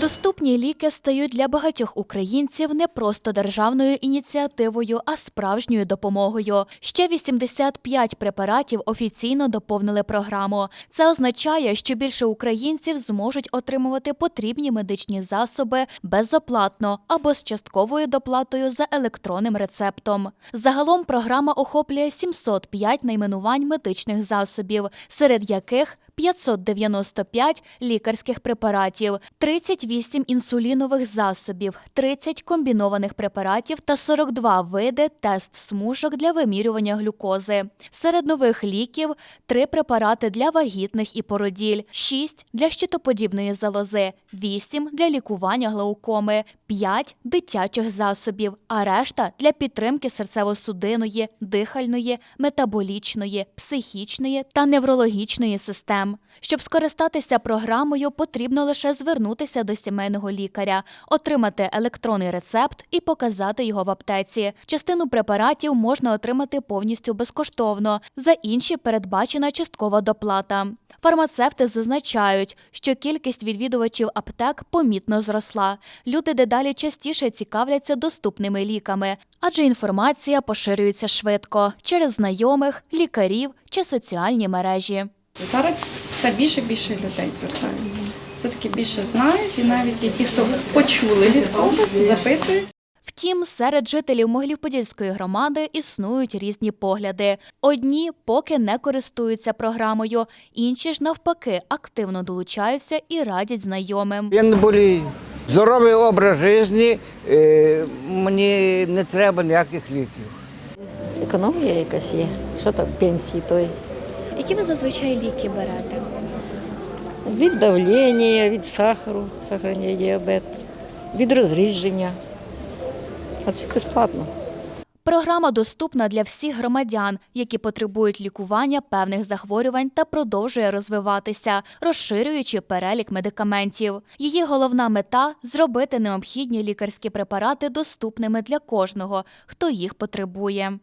Доступні ліки стають для багатьох українців не просто державною ініціативою, а справжньою допомогою. Ще 85 препаратів офіційно доповнили програму. Це означає, що більше українців зможуть отримувати потрібні медичні засоби безоплатно або з частковою доплатою за електронним рецептом. Загалом програма охоплює 705 найменувань медичних засобів, серед яких 595 лікарських препаратів, 38 інсулінових засобів, 30 комбінованих препаратів та 42 види тест-смужок для вимірювання глюкози. Серед нових ліків 3 препарати для вагітних і породіль, 6 для щитоподібної залози, 8 для лікування глаукоми, 5 дитячих засобів, а решта для підтримки серцево-судинної, дихальної, метаболічної, психічної та неврологічної систем. Щоб скористатися програмою, потрібно лише звернутися до сімейного лікаря, отримати електронний рецепт і показати його в аптеці. Частину препаратів можна отримати повністю безкоштовно, за інші передбачена часткова доплата. Фармацевти зазначають, що кількість відвідувачів аптек помітно зросла. Люди дедалі частіше цікавляться доступними ліками, адже інформація поширюється швидко через знайомих, лікарів чи соціальні мережі. Зараз все більше більше людей звертаються. Все-таки більше знають, і навіть є ті, хто почули від когось, запитують. Втім, серед жителів Могилів-Подільської громади існують різні погляди. Одні поки не користуються програмою, інші ж навпаки активно долучаються і радять знайомим. Я не болію. Здоровий образ життя, е, мені не треба ніяких ліків. Економія якась є. Що там пенсії той? Які ви зазвичай ліки берете? Від давлення, від сахару, сахарний діабет, від розрідження. А це безплатно. Програма доступна для всіх громадян, які потребують лікування певних захворювань та продовжує розвиватися, розширюючи перелік медикаментів. Її головна мета зробити необхідні лікарські препарати доступними для кожного, хто їх потребує.